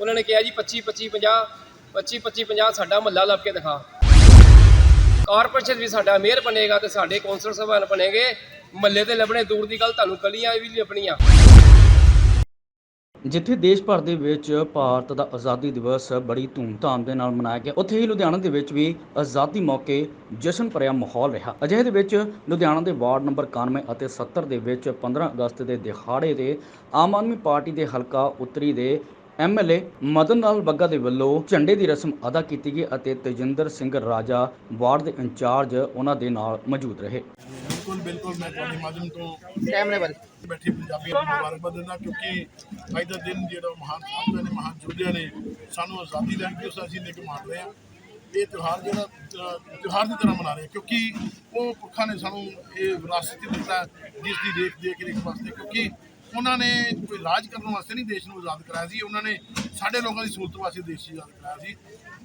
ਉਹਨਾਂ ਨੇ ਕਿਹਾ ਜੀ 25 25 50 25 25 50 ਸਾਡਾ ਮਹੱਲਾ ਲੱਭ ਕੇ ਦਿਖਾ। ਕਾਰਪੋਰੇਸ਼ਨ ਵੀ ਸਾਡਾ ਮੇਅਰ ਬਣੇਗਾ ਤੇ ਸਾਡੇ ਕੌਂਸਲਰ ਸਾਹਿਬਾਨ ਬਣੇਗੇ। ਮਹੱਲੇ ਤੇ ਲੱਭਣੇ, ਦੂਰ ਦੀ ਗੱਲ ਤੁਹਾਨੂੰ ਗਲੀਆਂ ਵੀ ਲੱਭਣੀਆਂ। ਜਿੱਥੇ ਦੇਸ਼ ਭਰ ਦੇ ਵਿੱਚ ਭਾਰਤ ਦਾ ਆਜ਼ਾਦੀ ਦਿਵਸ ਬੜੀ ਧੂਮਧਾਮ ਦੇ ਨਾਲ ਮਨਾਇਆ ਗਿਆ, ਉੱਥੇ ਹੀ ਲੁਧਿਆਣਾ ਦੇ ਵਿੱਚ ਵੀ ਆਜ਼ਾਦੀ ਮੌਕੇ ਜਸ਼ਨ ਭਰਿਆ ਮਾਹੌਲ ਰਿਹਾ। ਅਜਿਹੇ ਦੇ ਵਿੱਚ ਲੁਧਿਆਣਾ ਦੇ ਵਾਰਡ ਨੰਬਰ 91 ਅਤੇ 70 ਦੇ ਵਿੱਚ 15 ਅਗਸਤ ਦੇ ਦਿਹਾੜੇ ਤੇ ਆਮ ਆਦਮੀ ਪਾਰਟੀ ਦੇ ਹਲਕਾ ਉੱਤਰੀ ਦੇ ਐਮਐਲਏ ਮਦਨ ਲਾਲ ਬੱਗਾ ਦੇ ਵੱਲੋਂ ਝੰਡੇ ਦੀ ਰਸਮ ਅਦਾ ਕੀਤੀ ਗਈ ਅਤੇ ਤੇਜਿੰਦਰ ਸਿੰਘ ਰਾਜਾ ਵਾਰਡ ਦੇ ਇੰਚਾਰਜ ਉਹਨਾਂ ਦੇ ਨਾਲ ਮੌਜੂਦ ਰਹੇ। ਬਿਲਕੁਲ ਬਿਲਕੁਲ ਮੈਂ ਤੁਹਾਡੇ ਮਾਧਿਅਮ ਤੋਂ ਕੈਮਰੇ ਵੱਲ। ਬੈਠੇ ਪੰਜਾਬੀਆਂ ਨੂੰ ਮੁਬਾਰਕਬਾਦ ਦਿੰਦਾ ਕਿਉਂਕਿ ਅੱਜ ਦਾ ਦਿਨ ਜਿਹੜਾ ਮਹਾਨ ਸਾਹਿਬਾਂ ਨੇ ਮਹਾਨ ਯੋਧਿਆਂ ਨੇ ਸਾਨੂੰ ਆਜ਼ਾਦੀ ਲੈਣ ਦੀ ਉਸ ਅਸੀਂ ਲੈ ਕੇ ਮਾਰ ਰਹੇ। ਹਾਂ ਇਹ ਤਿਉਹਾਰ ਜਿਹੜਾ ਤਿਉਹਾਰ ਦੀ ਤਰ੍ਹਾਂ ਮਨਾ ਰਹੇ ਕਿਉਂਕਿ ਉਹ ਪੁਰਖਾਂ ਨੇ ਸਾਨੂੰ ਇਹ ਵਿਰਾਸਤ ਦਿੱਤਾ ਜਿਸ ਦੀ ਦੇਖ ਦੇਖ ਰੇਖ ਵਾਸਤੇ ਕਿਉਂਕਿ ਉਹਨਾਂ ਨੇ ਕੋਈ ਰਾਜ ਕਰਨ ਵਾਸਤੇ ਨਹੀਂ ਦੇਸ਼ ਨੂੰ ਆਜ਼ਾਦ ਕਰਾਇਆ ਸੀ, ਉਹਨਾਂ ਨੇ ਸਾਡੇ ਲੋਕਾਂ ਦੀ ਸਹੂਲਤ ਵਾਸਤੇ ਦੇਸ਼ ਨੂੰ ਆਜ਼ਾਦ ਕਰਾਇਆ ਸੀ।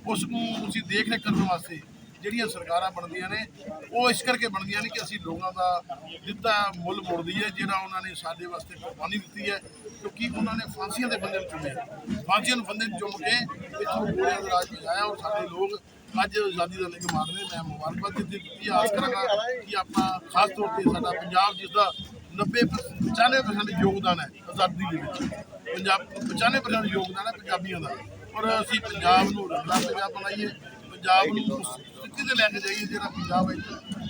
ਉਸ ਨੂੰ ਅਸੀਂ ਦੇਖ ਰੇਖ ਕਰਨ ਵਾਸਤੇ ਜਿਹੜੀਆਂ ਸਰਕਾਰਾਂ ਬਣਦੀਆਂ ਨੇ, ਉਹ ਇਸ ਕਰਕੇ ਬਣਦੀਆਂ ਨੇ ਕਿ ਅਸੀਂ ਲੋਕਾਂ ਦਾ ਦਿੱਤਾ ਮੁੱਲ ਮੁੜਦੀ ਹੈ, ਜਿਹੜਾ ਉਹਨਾਂ ਨੇ ਸਾਡੇ ਵਾਸਤੇ ਕੁਰਬਾਨੀ ਦਿੱਤੀ ਹੈ, ਕਿਉਂਕਿ ਉਹਨਾਂ ਨੇ ਫਾਂਸੀਆਂ ਦੇ ਬੰਦੇ ਨੂੰ ਚੁਣਿਆ। ਫਾਂਸੀਆਂ ਨੂੰ ਬੰਦੇ ਨੂੰ ਚੁਣ ਕੇ ਇੱਥੋਂ ਗੋਲਿਆਂ ਦਾ ਰਾਜ ਭਜਾਇਆ ਔਰ ਸਾਡੇ ਲੋਕ ਅੱਜ ਆਜ਼ਾਦੀ ਦਾ ਲਿੰਗ ਮਾਰ ਰਹੇ ਮੈਂ ਮੁਬਾਰਕਬਾਦ ਦਿੱਤੀ ਦਿੱਤੀ ਆਸ ਕਰਾਂਗਾ ਕਿ ਆਪਾਂ ਖਾਸ ਤੌਰ ਤੇ ਸਾਡਾ ਪੰਜਾਬ ਜਿਸ ਦਾ 90 95% ਯੋਗਦਾਨ ਹੈ ਆਜ਼ਾਦੀ ਦੇ ਵਿੱਚ। ਪੰਜਾਬ 95% ਯੋਗਦਾਨ ਹੈ ਪੰਜਾਬੀਆਂ ਦਾ। ਔਰ ਅਸੀਂ ਪੰਜਾਬ ਨੂੰ ਰੰਗਲਾ ਪੰਜਾਬ ਬਣਾਈਏ। ਪੰਜਾਬ ਨੂੰ ਸਥਿਤੀ ਤੇ ਲੈ ਕੇ ਜਾਈਏ ਜਿਹੜਾ ਪੰਜਾਬ ਹੈ।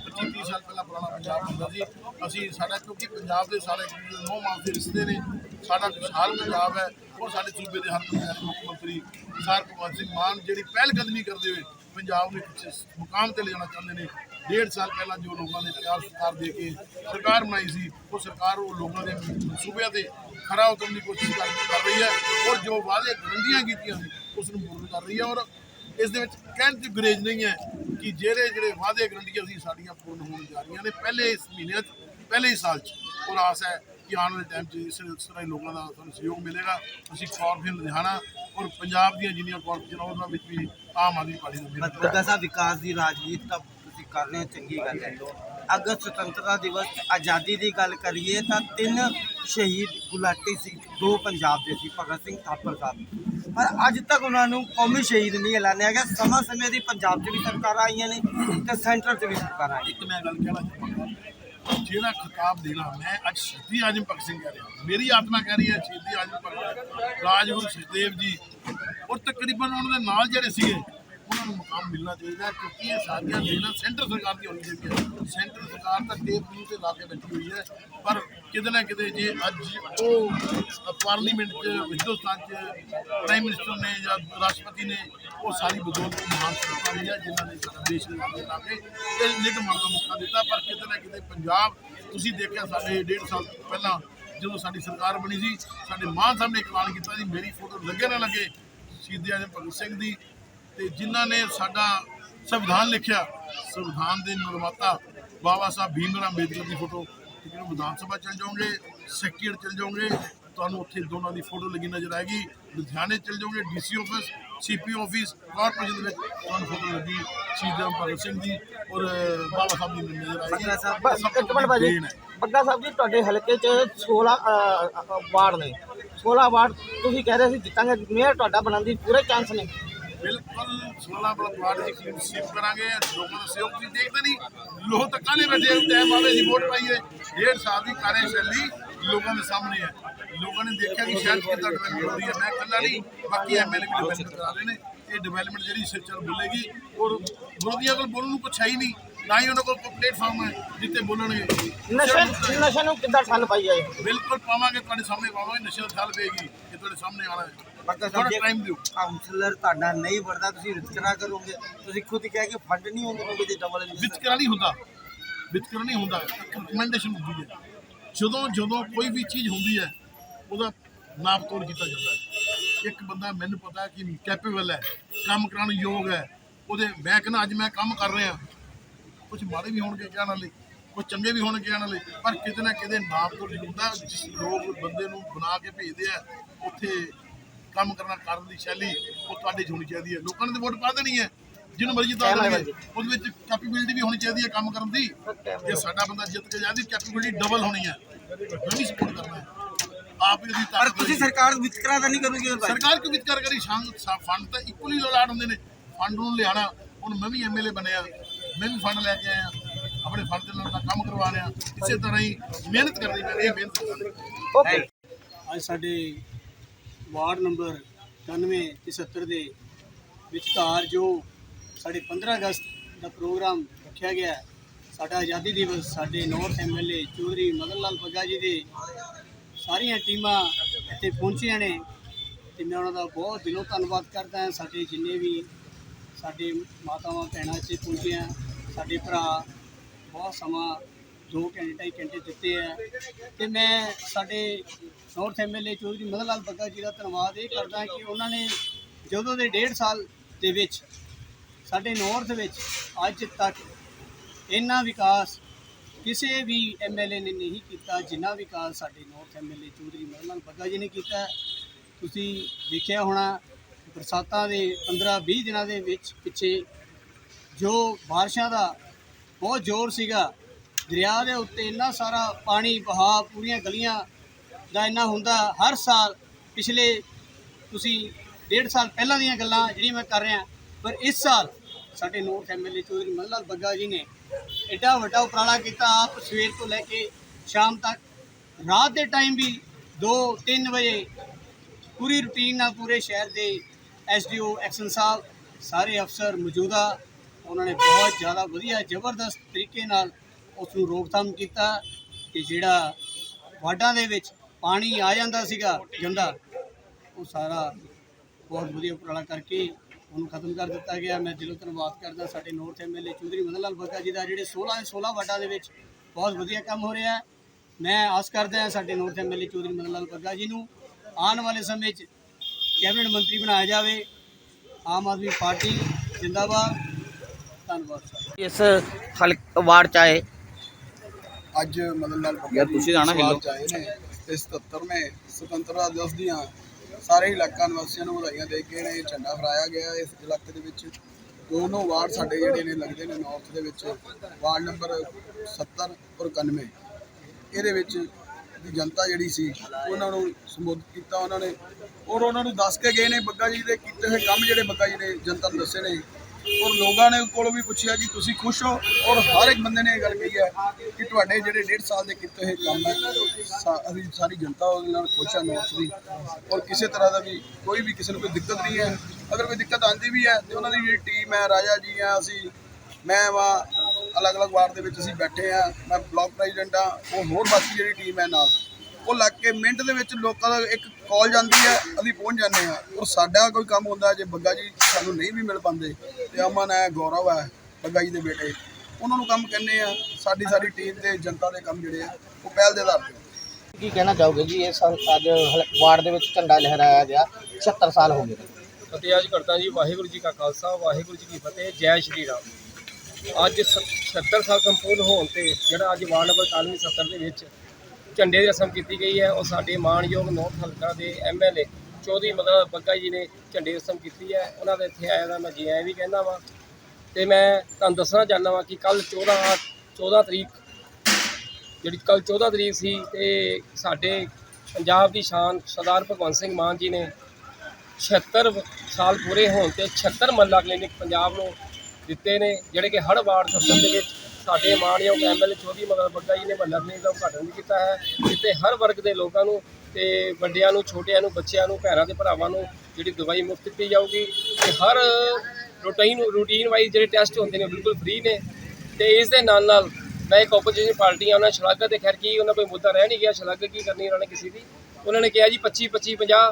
25 30 ਸਾਲ ਪਹਿਲਾਂ ਪੁਰਾਣਾ ਪੰਜਾਬ ਹੁੰਦਾ ਸੀ। ਅਸੀਂ ਸਾਡਾ ਕਿਉਂਕਿ ਪੰਜਾਬ ਦੇ ਸਾਰੇ ਨੌ ਮਾਸ ਦੇ ਰਿਸ਼ਤੇ ਨੇ। ਸਾਡਾ ਖੁਸ਼ਹਾਲ ਪੰਜਾਬ ਹੈ। ਉਹ ਸਾਡੇ ਸੂਬੇ ਦੇ ਹਰ ਪੰਜਾਬ ਮੁੱਖ ਮੰਤਰੀ ਸਰ ਭਗਵੰਤ ਸਿੰਘ ਮਾਨ ਜਿਹੜੀ ਪਹਿਲ ਕਦਮੀ ਕਰਦੇ ਹੋਏ ਪੰਜਾਬ ਨੂੰ ਇੱਕ ਮੁਕਾਮ ਤੇ ਲਿਜਾਣਾ ਚਾਹੁੰਦੇ ਨੇ। ਡੇਢ ਸਾਲ ਪਹਿਲਾਂ ਜੋ ਲੋਕਾਂ ਨੇ ਪਿਆਰ ਸਤਿਕਾਰ ਦੇ ਕੇ ਸਰਕਾਰ ਬਣਾਈ ਸੀ ਉਹ ਸਰਕਾਰ ਉਹ ਲੋਕਾਂ ਦੇ ਸੂਬਿਆਂ ਤੇ ਖਰਾ ਉਤਰਨ ਦੀ ਕੋਸ਼ਿਸ਼ ਕਰ ਰਹੀ ਹੈ ਔਰ ਜੋ ਵਾਅਦੇ ਗਰੰਟੀਆਂ ਕੀਤੀਆਂ ਸੀ ਉਸ ਨੂੰ ਪੂਰਨ ਕਰ ਰਹੀ ਹੈ ਔਰ ਇਸ ਦੇ ਵਿੱਚ ਕਹਿਣ ਦੀ ਗੁਰੇਜ ਨਹੀਂ ਹੈ ਕਿ ਜਿਹੜੇ ਜਿਹੜੇ ਵਾਅਦੇ ਗਰੰਟੀਆਂ ਸੀ ਸਾਡੀਆਂ ਪੂਰਨ ਹੋਣ ਜਾ ਰਹੀਆਂ ਨੇ। ਪਹਿਲੇ ਇਸ ਮਹੀਨੇ 'ਚ ਪਹਿਲੇ ਹੀ ਸਾਲ 'ਚ ਔਰ ਆਸ ਹੈ ਕਿ ਆਉਣ ਵਾਲੇ ਟਾਈਮ 'ਚ ਇਸ ਤਰ੍ਹਾਂ ਹੀ ਲੋਕਾਂ ਦਾ ਤੁਹਾਨੂੰ ਸਹਿਯੋਗ ਮਿਲੇਗਾ। ਅਸੀਂ ਕਾਰਪੋਰੇਸ਼ਨ ਲੁਧਿਆਣਾ ਔਰ ਪੰਜਾਬ ਦੀਆਂ ਜਿੰਨੀਆਂ ਕਾਰਪੋਰੇਸ਼ਨ ਉਹਨਾਂ ਵਿੱਚ ਵੀ ਆਮ ਆਦਮੀ ਪਾਰਟੀ ਦਾ ਬੱਗਾ ਸਾਹਿਬ ਵਿਕਾਸ ਦੀ ਰਾਜਨੀਤੀ ਤਾਂ ਤੁਸੀਂ ਚੰਗੀ ਗੱਲ ਹੈ। ਅਗਰ ਸੁਤੰਤਰਤਾ ਦਿਵਸ ਆਜ਼ਾਦੀ ਦੀ ਗੱਲ ਕਰੀਏ ਤਾਂ ਤਿੰਨ ਸ਼ਹੀਦ ਗੁਲਾਟੀ ਸੀ ਦੋ ਪੰਜਾਬ ਦੇ ਸੀ, ਭਗਤ ਸਿੰਘ ਥਾਪਰ ਸਾਹਿਬ। ਪਰ ਅੱਜ ਤੱਕ ਉਹਨਾਂ ਨੂੰ ਕੌਮੀ ਸ਼ਹੀਦ ਨਹੀਂ ਐਲਾਨਿਆ ਗਿਆ। ਸਮਾਂ ਸਮੇਂ ਦੀ ਪੰਜਾਬ 'ਚ ਵੀ ਸਰਕਾਰਾਂ ਆਈਆਂ ਨੇ ਤੇ ਸੈਂਟਰ 'ਚ ਵੀ ਸਰਕਾਰਾਂ ਆਈਆਂ। ਇੱਕ ਮੈਂ ਗੱਲ ਕਹਿਣਾ ਚਾਹੁੰਦਾ ਜਿਹੜਾ ਖਿਤਾਬ ਦੇਣਾ ਮੈਂ ਅੱਜ ਸ਼ਹੀਦੀ ਆਜਮ ਭਗਤ ਸਿੰਘ ਕਹਿ ਰਿਹਾ। ਮੇਰੀ ਆਤਮਾ ਕਹਿ ਰਹੀ ਹੈ ਸ਼ਹੀਦੀ ਆਜਮ ਭਗਤ ਰਾਜਗੁਰੂ ਸੁਖਦੇਵ ਜੀ ਔਰ ਤਕਰੀਬਨ ਉਹਨਾਂ ਦੇ ਨਾਲ ਜਿਹੜੇ ਸੀਗੇ ਉਹਨਾਂ ਨੂੰ ਮੁਕਾਮ ਮਿਲਣਾ ਚਾਹੀਦਾ ਹੈ, ਕਿਉਂਕਿ ਇਹ ਸਾਰੀਆਂ ਦੇਣਾ ਸੈਂਟਰ ਸਰਕਾਰ ਦੀ ਹੋਣੀ ਚਾਹੀਦੀ ਹੈ। ਸੈਂਟਰ ਸਰਕਾਰ ਤਾਂ ਟੇਪ ਨੂੰ ਤੇ ਲਾ ਕੇ ਬੈਠੀ ਹੋਈ ਹੈ, ਪਰ ਕਿਤੇ ਨਾ ਕਿਤੇ ਜੇ ਅੱਜ ਉਹ ਪਾਰਲੀਮੈਂਟ 'ਚ ਹਿੰਦੁਸਤਾਨ 'ਚ ਪ੍ਰਾਈਮ ਮਿਨਿਸਟਰ ਨੇ ਜਾਂ ਰਾਸ਼ਟਰਪਤੀ ਨੇ ਉਹ ਸਾਰੀ ਬਦੌਲਤ ਮਹਾਨ ਸਰਕਾਰ ਹੈ, ਜਿਨ੍ਹਾਂ ਨੇ ਸਾਡਾ ਦੇਸ਼ ਦੇ ਨਾਲ ਲਾ ਕੇ ਇਹ ਨਿਗਮਾਂ ਦਾ ਮੌਕਾ ਦਿੱਤਾ, ਪਰ ਕਿਤੇ ਨਾ ਕਿਤੇ ਪੰਜਾਬ, ਤੁਸੀਂ ਦੇਖਿਆ ਸਾਡੇ ਡੇਢ ਸਾਲ ਪਹਿਲਾਂ ਜਦੋਂ ਸਾਡੀ ਸਰਕਾਰ ਬਣੀ ਸੀ, ਸਾਡੇ ਮਾਨ ਸਾਹਿਬ ਨੇ ਇੱਕ ਐਲਾਨ ਕੀਤਾ ਸੀ, ਮੇਰੀ ਫੋਟੋ ਲੱਗੇ ਨਾ ਲੱਗੇ, ਸ਼ਹੀਦ ਆਜਮ ਭਗਤ ਸਿੰਘ ਦੀ ਤੇ ਜਿਨ੍ਹਾਂ ਨੇ ਸਾਡਾ ਸੰਵਿਧਾਨ ਲਿਖਿਆ ਸੰਵਿਧਾਨ ਦੇ ਨਿਰਮਾਤਾ ਬਾਬਾ ਸਾਹਿਬ ਭੀਮ ਰਾਓ ਅੰਬੇਦਕਰ ਦੀ ਫੋਟੋ ਜਦੋਂ ਵਿਧਾਨ ਸਭਾ ਚਲ ਜਾਓਗੇ ਸੈਕਟਰੀਏਟ ਚਲ ਜਾਓਗੇ ਤੁਹਾਨੂੰ ਉੱਥੇ ਦੋਨਾਂ ਦੀ ਫੋਟੋ ਲੱਗੀ ਨਜ਼ਰ ਆਏਗੀ ਲੁਧਿਆਣੇ ਚਲ ਜਾਓਗੇ DC office CP office corporation ਦੇ ਵਿੱਚ ਤੁਹਾਨੂੰ ਫੋਟੋ ਲੱਗੀ ਸ਼ਹੀਦ ਭਗਤ ਸਿੰਘ ਦੀ ਔਰ ਬਾਬਾ ਸਾਹਿਬ ਦੀ ਨਜ਼ਰ ਆਏਗੀ। ਬੱਗਾ ਸਾਹਿਬ, ਇੱਕ ਮਿੰਟ ਭਾਜੀ। ਬੱਗਾ ਜੀ ਤੁਹਾਡੇ ਹਲਕੇ 'ਚ 16 ਅ, ਅ, ਵਾਰਡ ਨੇ। 16 ਵਾਰਡ ਤੁਸੀਂ ਕਹਿ ਰਹੇ ਸੀ ਜਿੱਤਾਂਗੇ ਮੇਅਰ ਤੁਹਾਡਾ ਬਣਨ ਦੀ ਪੂਰੇ ਚਾਂਸ ਨੇ। ਬਿਲਕੁਲ 16 ਬੜਾ ਵਾਰਡ ਦੀ ਕਲੀਨ ਸਵੀਪ ਕਰਾਂਗੇ ਲੋਕਾਂ ਦਾ ਸਹਿਯੋਗ ਤੁਸੀਂ ਦੇਖਦੇ ਨਹੀਂ ਲੋਕ ਤਾਂ ਕਾਲੇ ਬੈਠੇ ਟਾਈਮ ਆਵੇ ਜੀ ਵੋਟ ਪਾਈਏ ਡੇਢ ਸਾਲ ਦੀ ਕਾਰਜਸ਼ੈਲੀ ਲੋਕਾਂ ਦੇ ਸਾਹਮਣੇ ਹੈ। ਲੋਕਾਂ ਨੇ ਦੇਖਿਆ ਕਿ ਸ਼ਹਿਰ ਕਿੱਦਾਂ ਡਿਵੈਲਪਮੈਂਟ ਹੋ ਰਹੀ ਹੈ। ਮੈਂ ਇਕੱਲਾ ਨਹੀਂ ਬਾਕੀ ਐਮਐਲਏ ਵੀ ਡਿਵੈਲਪਮੈਂਟ ਕਰਾ ਰਹੇ ਨੇ। ਇਹ ਡਿਵੈਲਪਮੈਂਟ ਜਿਹੜੀ ਸਿਰ ਚੱਲ ਬੋਲੇਗੀ ਔਰ ਵਿਰੋਧੀਆਂ ਕੋਲ ਬੋਲਣ ਨੂੰ ਕੁਛ ਹੈ ਹੀ ਨਹੀਂ। ਨਾ ਹੀ ਉਹਨਾਂ ਕੋਲ ਪਲੇਟਫਾਰਮ ਹੈ ਜਿੱਥੇ ਬੋਲਣਗੇ। ਨਸ਼ੇ ਨਸ਼ੇ ਨੂੰ ਕਿੱਦਾਂ ਠੱਲ ਪਾਈ ਜਾਏ? ਬਿਲਕੁਲ ਪਾਵਾਂਗੇ ਤੁਹਾਡੇ ਸਾਹਮਣੇ ਪਾਵਾਂਗੇ। ਨਸ਼ੇ ਠੱਲ ਪਏਗੀ ਇਹ ਤੁਹਾਡੇ ਸਾਹਮਣੇ ਆਣਾ ਹੈ। ਬੱਗਾ ਥੋੜਾ ਟਾਈਮ ਦਿਓ। ਕਾਉਂਸਲਰ ਤੁਹਾਡਾ ਨਹੀਂ ਵਰਦਾ ਤੁਸੀਂ ਵਿਤਕਰਾ ਕਰੋਗੇ। ਤੁਸੀਂ ਖੁਦ ਹੀ ਕਹਿ ਕੇ ਫੰਡ ਨਹੀਂ ਹੁੰਦੇ ਲੋਕਾਂ ਦੇ ਡਬਲ ਵਿਤਕਰਾ ਨਹੀਂ ਹੁੰਦਾ। ਵਿਤਕਰਾ ਨਹੀਂ ਹੁੰਦਾ। ਰਿਕਮੈਂਡੇਸ਼ਨ ਹੁੰਦੀ ਹੈ। ਜਦੋਂ ਜਦੋਂ ਕੋਈ ਵੀ ਚੀਜ਼ ਹੁੰਦੀ ਹੈ ਉਹਦਾ ਨਾਪ ਤੋਲ ਕੀਤਾ ਜਾਂਦਾ ਹੈ। ਇੱਕ ਬੰਦਾ ਮੈਨੂੰ ਪਤਾ ਕਿ ਕੈਪੇਬਲ ਹੈ ਕੰਮ ਕਰਾਉਣ ਯੋਗ ਹੈ। ਉਹਦੇ ਮੈਂ ਕਹਿੰਦਾ ਅੱਜ ਮੈਂ ਕੰਮ ਕਰ ਰਿਹਾ। ਕੁਝ ਮਾੜੇ ਵੀ ਹੋਣਗੇ ਕਹਿਣ ਵਾਲੇ ਕੁਝ ਚੰਗੇ ਵੀ ਹੋਣਗੇ ਕਹਿਣ ਵਾਲੇ ਪਰ ਕਿਤੇ ਨਾ ਕਿਤੇ ਨਾਪ ਤੋਲ ਹੁੰਦਾ। ਜਿਸ ਲੋਕ ਬੰਦੇ ਨੂੰ ਬਣਾ ਕੇ ਭੇਜਦੇ ਆ ਉੱਥੇ ਕੰਮ ਕਰਨਾ ਕਰਨ ਦੀ ਸ਼ੈਲੀ ਉਹ ਤੁਹਾਡੇ 'ਚ ਹੋਣੀ ਚਾਹੀਦੀ ਹੈ। ਲੋਕਾਂ ਨੇ ਤਾਂ ਵੋਟ ਪਾ ਦੇਣੀ ਹੈ। ਜਿਹਨੂੰ ਮਰਜ਼ੀ ਤਾਂ ਦੇਣਗੇ ਉਹਦੇ ਵਿੱਚ ਕੈਪੇਬਿਲਿਟੀ ਵੀ ਹੋਣੀ ਚਾਹੀਦੀ ਹੈ ਕੰਮ ਕਰਨ ਦੀ। ਜੇ ਸਾਡਾ ਬੰਦਾ ਜਿੱਤ ਕੇ ਜਾਂਦੀ ਕੈਪੇਬਿਲਿਟੀ ਡਬਲ ਹੋਣੀ ਹੈ। ਵੀ ਸਪੋਰਟ ਕਰਨਾ ਹੈ। ਆਪ ਉਹਦੀ ਪਰ ਤਾਕਤ ਤੁਸੀਂ। ਸਰਕਾਰ ਵਿਤਕਰਾ ਤਾਂ ਨਹੀਂ ਕਰੋਗੇ ਸਰਕਾਰ ਕਿਉਂ ਵਿਚਾਰ ਕਰੀ? ਫੰਡ ਤਾਂ ਇਕੁਅਲੀ ਲੋਲਾੜ ਹੁੰਦੇ ਨੇ। ਫੰਡ ਨੂੰ ਲਿਆਣਾ ਹੁਣ ਮੈਂ ਵੀ ਐਮਐਲਏ ਬਣਿਆ। ਮੈਂ ਵੀ ਫੰਡ ਲੈ ਕੇ ਆਇਆ। ਆਪਣੇ ਫੰਡ ਦੇ ਨਾਲ ਤਾਂ ਕੰਮ ਕਰਵਾ ਰਿਹਾ। ਇਸੇ ਤਰ੍ਹਾਂ ਹੀ ਮਿਹਨਤ ਕਰਨੀ ਪੈਣੀ ਹੈ। ਮਿਹਨਤ ਕਰਨੀ ਓਕੇ ਅੱਜ ਸਾਡੇ ਵਾਰਡ ਨੰਬਰ 99 ਤੇ 70 ਦੇ ਵਿਚਕਾਰ ਜੋ ਸਾਡੇ 15 ਅਗਸਤ ਦਾ ਪ੍ਰੋਗਰਾਮ ਰੱਖਿਆ ਗਿਆ ਸਾਡਾ ਆਜ਼ਾਦੀ ਦਿਵਸ, ਸਾਡੇ ਨਾਰਥ ਐਮਐਲਏ ਚੌਧਰੀ ਮਦਨ ਲਾਲ ਬੱਗਾ ਜੀ ਦੇ ਸਾਰੀਆਂ ਟੀਮਾਂ ਇੱਥੇ ਪਹੁੰਚੀਆਂ ਨੇ ਤੇ ਮੈਂ ਉਹਨਾਂ ਦਾ ਬਹੁਤ ਦਿਲੋਂ ਧੰਨਵਾਦ ਕਰਦਾ ਹਾਂ। ਸਾਡੇ ਜਿੰਨੇ ਵੀ ਸਾਡੇ ਮਾਤਾਵਾਂ, ਭੈਣਾਂ ਇੱਥੇ ਪਹੁੰਚੀਆਂ, ਸਾਡੇ ਭਰਾ, ਬਹੁਤ ਸਮਾਂ ਦੋ ਘੰਟੇ, ਢਾਈ ਘੰਟੇ ਦਿੱਤੇ ਆ। ਤੇ ਮੈਂ ਸਾਡੇ ਨਾਰਥ ਐਮਐਲਏ ਚੌਧਰੀ ਮਦਨ ਲਾਲ ਬੱਗਾ ਜੀ ਦਾ ਧੰਨਵਾਦ ਇਹ ਕਰਦਾ ਕਿ ਉਹਨਾਂ ਨੇ ਜਦੋਂ ਦੇ ਡੇਢ ਸਾਲ ਦੇ ਵਿੱਚ ਸਾਡੇ ਨੌਰਥ ਵਿੱਚ ਅੱਜ ਤੱਕ ਇੰਨਾ ਵਿਕਾਸ ਕਿਸੇ ਵੀ ਐਮਐਲਏ ਨੇ ਨਹੀਂ ਕੀਤਾ, ਜਿੰਨਾ ਵਿਕਾਸ ਸਾਡੇ ਨਾਰਥ ਐਮਐਲਏ ਚੌਧਰੀ ਮਦਨ ਲਾਲ ਬੱਗਾ ਜੀ ਨੇ ਕੀਤਾ। ਤੁਸੀਂ ਦੇਖਿਆ ਹੋਣਾ ਬਰਸਾਤਾਂ ਦੇ 15-20 ਦਿਨਾਂ ਦੇ ਵਿੱਚ ਪਿੱਛੇ ਜੋ ਬਾਰਿਸ਼ਾਂ ਦਾ ਬਹੁਤ ਜ਼ੋਰ ਸੀਗਾ ਦਰਿਆ ਦੇ ਉੱਤੇ ਇੰਨਾ ਸਾਰਾ ਪਾਣੀ ਵਹਾਅ ਪੂਰੀਆਂ ਗਲੀਆਂ ਦਾ ਇੰਨਾ ਹੁੰਦਾ, ਹਰ ਸਾਲ ਪਿਛਲੇ ਤੁਸੀਂ ਡੇਢ ਸਾਲ ਪਹਿਲਾਂ ਦੀਆਂ ਗੱਲਾਂ ਜਿਹੜੀਆਂ ਮੈਂ ਕਰ ਰਿਹਾ, ਪਰ ਇਸ ਸਾਲ ਸਾਡੇ ਨੋਟ ਐਮਐਲਏ ਚੌਧਰੀ ਮਦਨ ਲਾਲ ਬੱਗਾ ਜੀ ਨੇ ਐਡਾ ਵੱਡਾ ਉਪਰਾਲਾ ਕੀਤਾ, ਆਪ ਸਵੇਰ ਤੋਂ ਲੈ ਕੇ ਸ਼ਾਮ ਤੱਕ, ਰਾਤ ਦੇ ਟਾਈਮ ਵੀ 2-3 ਵਜੇ ਪੂਰੀ ਰੁਟੀਨ ਨਾਲ ਪੂਰੇ ਸ਼ਹਿਰ ਦੇ ਐਸਡੀਓ ਐਕਸ਼ਨ ਸਾਹਿਬ, ਸਾਰੇ ਅਫਸਰ ਮੌਜੂਦਾ, ਉਹਨਾਂ ਨੇ ਬਹੁਤ ਜ਼ਿਆਦਾ ਵਧੀਆ, ਜ਼ਬਰਦਸਤ ਤਰੀਕੇ ਨਾਲ ਉਸ ਨੂੰ ਰੋਕਥਾਮ ਕੀਤਾ ਕਿ ਜਿਹੜਾ ਵਾਰਡਾਂ ਦੇ ਵਿੱਚ ਪਾਣੀ ਆ ਜਾਂਦਾ ਸੀਗਾ ਗੰਦਾ ਉਹ ਸਾਰਾ ਬਹੁਤ ਵਧੀਆ ਉਪਰਾਲਾ ਕਰਕੇ ਉਹਨੂੰ ਖਤਮ ਕਰ ਦਿੱਤਾ ਗਿਆ। ਮੈਂ ਦਿਲੋਂ ਧੰਨਵਾਦ ਕਰਦਾ ਸਾਡੇ ਨਾਰਥ ਐਮਐਲਏ ਚੌਧਰੀ ਮਦਨ ਲਾਲ ਬੱਗਾ ਜੀ ਦਾ, ਜਿਹੜੇ 16 ਦੇ 16 ਵਾਰਡਾਂ ਦੇ ਵਿੱਚ ਬਹੁਤ ਵਧੀਆ ਕੰਮ ਹੋ ਰਿਹਾ। ਮੈਂ ਆਸ ਕਰਦਾ ਹਾਂ ਸਾਡੇ ਨਾਰਥ ਐਮਐਲਏ ਚੌਧਰੀ ਮਦਨ ਲਾਲ ਬੱਗਾ ਜੀ ਨੂੰ ਆਉਣ ਵਾਲੇ ਸਮੇਂ 'ਚ ਕੈਬਨਿਟ ਮੰਤਰੀ ਬਣਾਇਆ ਜਾਵੇ। ਆਮ ਆਦਮੀ ਪਾਰਟੀ ਜਿੰਦਾਬਾਦ। ਧੰਨਵਾਦ ਸਰ। ਇਸ ਹਲਕ ਵਾਰਡ ਚ ਆਏ। ਅੱਜ ਮਦਨ ਲਾਲ ਯਾਰ ਤੁਸੀਂ ਜਾਣਾ ਸਵਾਲ ਹਿੱਲੋ। ਚ ਆਏ ਨੇ ਤੇ 77ਵੇਂ ਸੁਤੰਤਰਤਾ ਦਿਵਸ ਦੀਆਂ ਸਾਰੇ ਇਲਾਕਾ ਨਿਵਾਸੀਆਂ ਨੂੰ ਵਧਾਈਆਂ ਦੇ ਕੇ ਨੇ ਝੰਡਾ ਫਹਰਾਇਆ ਗਿਆ ਇਸ ਇਲਾਕੇ ਦੇ ਵਿੱਚ। ਦੋਨੋਂ ਵਾਰਡ ਸਾਡੇ ਜਿਹੜੇ ਨੇ ਲੱਗਦੇ ਨੇ ਨਾਰਥ ਦੇ ਵਿੱਚ। ਵਾਰਡ ਨੰਬਰ 70 ਔਰ 91 ਇਹਦੇ ਵਿੱਚ ਦੀ ਜਨਤਾ ਜਿਹੜੀ ਸੀ ਉਹਨਾਂ ਨੂੰ ਸੰਬੋਧਿਤ ਕੀਤਾ ਉਹਨਾਂ ਨੇ। ਔਰ ਉਹਨਾਂ ਨੂੰ ਦੱਸ ਕੇ ਗਏ ਨੇ ਬੱਗਾ ਜੀ ਦੇ ਕੀਤੇ ਹੋਏ ਕੰਮ ਜਿਹੜੇ ਬੱਗਾ ਜੀ ਨੇ ਜਨਤਾ ਨੂੰ ਦੱਸੇ ਨੇ। ਔਰ ਲੋਕਾਂ ਨੇ ਕੋਲੋਂ ਵੀ ਪੁੱਛਿਆ ਕਿ ਤੁਸੀਂ ਖੁਸ਼ ਹੋ? ਔਰ ਹਰ ਇੱਕ ਬੰਦੇ ਨੇ ਇਹ ਗੱਲ ਕਹੀ ਹੈ ਕਿ ਤੁਹਾਡੇ ਜਿਹੜੇ ਡੇਢ ਸਾਲ ਦੇ ਕੀਤੇ ਹੋਏ ਕੰਮ ਹੈ, ਸਾ- ਅਸੀਂ ਸਾਰੀ ਜਨਤਾ ਉਹਦੇ ਨਾਲ ਖੁਸ਼ ਹੈ ਨੌਰਥ ਦੀ ਔਰ ਕਿਸੇ ਤਰ੍ਹਾਂ ਦਾ ਵੀ ਕੋਈ ਵੀ ਕਿਸੇ ਨੂੰ ਕੋਈ ਦਿੱਕਤ ਨਹੀਂ ਹੈ। ਅਗਰ ਕੋਈ ਦਿੱਕਤ ਆਂਦੀ ਵੀ ਹੈ, ਤੇ ਉਹਨਾਂ ਦੀ ਜਿਹੜੀ ਟੀਮ ਹੈ, ਰਾਜਾ ਜੀ ਆ, ਅਸੀਂ, ਮੈਂ ਵਾ, ਅਲੱਗ-ਅਲੱਗ ਵਾਰਡ ਦੇ ਵਿੱਚ ਅਸੀਂ ਬੈਠੇ ਆ ਮੈਂ ਬਲਾਕ ਪ੍ਰੈਜ਼ੀਡੈਂਟ ਆ ਉਹ ਹੋਰ ਬਾਕੀ ਜਿਹੜੀ ਟੀਮ ਹੈ ਨਾਲ। ਉਹ ਲੱਗ ਕੇ ਮਿੰਟ ਦੇ ਵਿੱਚ ਲੋਕਾਂ ਦਾ ਇੱਕ ਕਾਲ ਜਾਂਦੀ ਹੈ ਅਸੀਂ ਪਹੁੰਚ ਜਾਂਦੇ ਆ ਔਰ ਸਾਡਾ ਕੋਈ ਕੰਮ ਹੁੰਦਾ ਜੇ ਬੱਗਾ ਜੀ ਸਾਨੂੰ ਨਹੀਂ ਵੀ ਮਿਲ ਪਾਉਂਦੇ ਤੇ ਅਮਨ ਹੈ ਗੌਰਵ ਹੈ ਬੱਗਾ ਜੀ ਦੇ ਬੇਟੇ ਉਹਨਾਂ ਨੂੰ ਕੰਮ ਕਹਿੰਦੇ ਆ ਸਾਡੀ ਸਾਰੀ ਟੀਮ ਤੇ ਜਨਤਾ ਦੇ ਕੰਮ ਜਿਹੜੇ ਆ ਉਹ ਪਹਿਲ ਦੇ ਆਧਾਰ ਤੇ। ਕੀ ਕਹਿਣਾ ਚਾਹੋਗੇ ਜੀ? ਇਹ ਸਾਲ ਅੱਜ ਹਲ- ਵਾਰਡ ਦੇ ਵਿੱਚ ਝੰਡਾ ਲਹਿਰਾਇਆ ਗਿਆ 76 ਸਾਲ ਹੋ ਗਏ। ਫਤਿਹ ਅੱਜ ਕਰਤਾ ਜੀ ਵਾਹਿਗੁਰੂ ਜੀ ਕਾ ਖਾਲਸਾ ਵਾਹਿਗੁਰੂ ਜੀ ਕੀ ਫਤਿਹ ਜੈ ਸ਼੍ਰੀ ਰਾਮ। ਅੱਜ ਸ- 70 ਸਾਲ ਸੰਪੂਰਨ ਹੋਣ ਤੇ ਜਿਹੜਾ ਅੱਜ ਵਾਰਡ ਨੰਬਰ 91 70 ਦੇ ਵਿੱਚ ਝੰਡੇ ਦੀ ਰਸਮ ਕੀਤੀ ਗਈ ਹੈ। ਉਹ ਸਾਡੇ ਮਾਣਯੋਗ ਨੌਰਥ ਹਲਕਾ ਦੇ ਐਮਐਲਏ ਚੌਧਰੀ ਮਦਨ ਬੱਗਾ ਜੀ ਨੇ ਝੰਡੇ ਰਸਮ ਕੀਤੀ ਹੈ। ਉਹਨਾਂ ਦੇ ਇੱਥੇ ਆਇਆ ਦਾ ਮੈਂ ਜੀ ਆਇਆਂ ਵੀ ਕਹਿੰਦਾ ਵਾਂ। ਤੇ ਮੈਂ ਤੁਹਾਨੂੰ ਦੱਸਣਾ ਚਾਹੁੰਦਾ ਵਾਂ ਕਿ ਕੱਲ 14 14 ਤਰੀਕ ਜਿਹੜੀ ਕੱਲ 14 ਤਰੀਕ ਸੀ ਤੇ ਸਾਡੇ ਪੰਜਾਬ ਦੀ ਸ਼ਾਨ ਸਰਦਾਰ ਭਗਵੰਤ ਸਿੰਘ ਮਾਨ ਜੀ ਨੇ 76 ਸਾਲ ਪੂਰੇ ਹੋਣ ਤੇ 76 ਮੱਲਾ ਕਲੀਨਿਕ ਪੰਜਾਬ ਨੂੰ ਦਿੱਤੇ ਨੇ, ਜਿਹੜੇ ਕਿ ਹਰ ਵਾਰਡ ਸੱਤਰ ਦੇ ਵਿੱਚ ਸਾਡੇ ਮਾਣਯੋਗ ਐਮਐਲਏ ਚੌਧਰੀ ਮਗਰ ਬੱਗਾ ਜੀ ਨੇ ਮਹੱਲਾ ਕਲੀਨਿਕ ਦਾ ਉਦਘਾਟਨ ਵੀ ਕੀਤਾ ਹੈ। ਜਿੱਥੇ ਹਰ ਵਰਗ ਦੇ ਲੋਕਾਂ ਨੂੰ ਤੇ ਵੱਡਿਆਂ ਨੂੰ, ਛੋਟਿਆਂ ਨੂੰ, ਬੱਚਿਆਂ ਨੂੰ, ਭੈਣਾਂ ਤੇ ਭਰਾਵਾਂ ਨੂੰ ਜਿਹੜੀ ਦਵਾਈ ਮੁਫਤ ਦਿੱਤੀ ਜਾਊਗੀ ਤੇ ਹਰ ਰੂਟੀਨ ਰੂਟੀਨ ਵਾਈਜ਼ ਜਿਹੜੇ ਟੈਸਟ ਹੁੰਦੇ ਨੇ ਉਹ ਬਿਲਕੁਲ ਫ੍ਰੀ ਨੇ। ਤੇ ਇਸ ਦੇ ਨਾਲ ਨਾਲ ਮੈਂ ਇੱਕ ਆਪੋਜੀਸ਼ਨ ਪਾਰਟੀ ਆ ਉਹਨਾਂ ਸ਼ਲਾਘਾ ਤੇ ਖੈਰ ਕੀ ਉਹਨਾਂ ਕੋਈ ਮੁੱਦਾ ਰਹਿ ਨਹੀਂ ਗਿਆ, ਸ਼ਲਾਘਾ ਕੀ ਕਰਨੀ ਉਹਨਾਂ ਨੇ ਕਿਸੇ ਦੀ? ਉਹਨਾਂ ਨੇ ਕਿਹਾ ਜੀ 25 25 50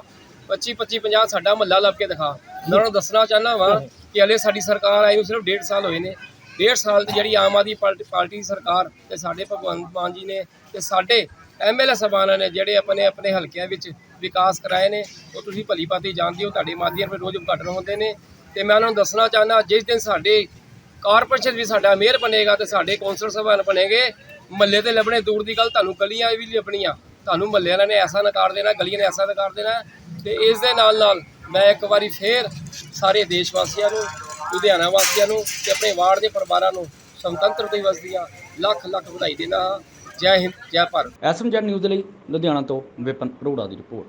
25 25 50 ਸਾਡਾ ਮਹੱਲਾ ਲੱਭ ਕੇ ਦਿਖਾ। ਮੈਂ ਉਹਨਾਂ ਨੂੰ ਦੱਸਣਾ ਚਾਹੁੰਦਾ ਵਾਂ ਕਿ ਹਲੇ ਸਾਡੀ ਸਰਕਾਰ ਆਈ ਨੂੰ ਸਿਰਫ ਡੇਢ ਸਾਲ ਹੋਏ ਨੇ। ਡੇਢ ਸਾਲ ਦੀ ਜਿਹੜੀ ਆਮ ਆਦਮੀ ਪਾਰਟੀ ਪਾਰਟੀ ਦੀ ਸਰਕਾਰ ਤੇ ਸਾਡੇ ਭਗਵੰਤ ਮਾਨ ਜੀ ਨੇ ਤੇ ਸਾਡੇ ਐਮਐਲਏ ਸਾਹਿਬਾਨਾਂ ਨੇ ਜਿਹੜੇ ਆਪਣੇ ਆਪਣੇ ਹਲਕਿਆਂ ਵਿੱਚ ਵਿਕਾਸ ਕਰਾਏ ਨੇ, ਉਹ ਤੁਸੀਂ ਭਲੀ ਭਾਂਤੀ ਜਾਣਦੇ ਹੋ, ਤੁਹਾਡੇ ਮਾਧਿਅਮ 'ਤੇ ਰੋਜ਼ ਉਦਘਾਟਨ ਹੁੰਦੇ ਨੇ ਤੇ ਮੈਂ ਉਹਨਾਂ ਨੂੰ ਦੱਸਣਾ ਚਾਹੁੰਦਾ, ਜਿਸ ਦਿਨ ਸਾਡੇ ਕਾਰਪੋਰੇਸ਼ਨ ਵੀ ਸਾਡਾ ਮੇਅਰ ਬਣੇਗਾ ਤੇ ਸਾਡੇ ਕੌਂਸਲਰ ਸਾਹਿਬਾਨ ਬਣੇਗੇ, ਮਹੱਲੇ ਤੇ ਲੱਭਣੇ ਦੂਰ ਦੀ ਗੱਲ, ਤੁਹਾਨੂੰ ਗਲੀਆਂ ਵੀ ਲੱਭਣੀਆਂ, ਤੁਹਾਨੂੰ ਮਹੱਲੇ ਵਾਲਿਆਂ ਨੇ ਐਸਾ ਨਕਾਰ ਦੇਣਾ, ਗਲੀਆਂ ਨੇ ਐਸਾ ਨਕਾਰ ਦੇਣਾ ਤੇ ਇਸ ਦੇ ਨਾਲ ਨਾਲ ਮੈਂ ਇੱਕ ਵਾਰੀ ਫੇਰ ਸਾਰੇ ਦੇਸ਼ ਵਾਸੀਆਂ ਨੂੰ ਲੁਧਿਆਣਾ ਵਾਸੀਆਂ ਨੂੰ ਤੇ ਆਪਣੇ ਵਾਰਡ ਦੇ ਪਰਿਵਾਰਾਂ ਨੂੰ ਸੁਤੰਤਰ ਦਿਵਸ ਦੀਆਂ ਲੱਖ ਲੱਖ ਵਧਾਈ ਦਿੰਦਾ ਹਾਂ ਜੈ ਹਿੰਦ, ਜੈ ਭਾਰਤ। ਐਸਐਮਜੈਡ ਨਿਊਜ਼ ਦੇ ਲਈ ਲੁਧਿਆਣਾ ਤੋਂ ਵਿਪਨ ਅਰੋੜਾ ਦੀ ਰਿਪੋਰਟ।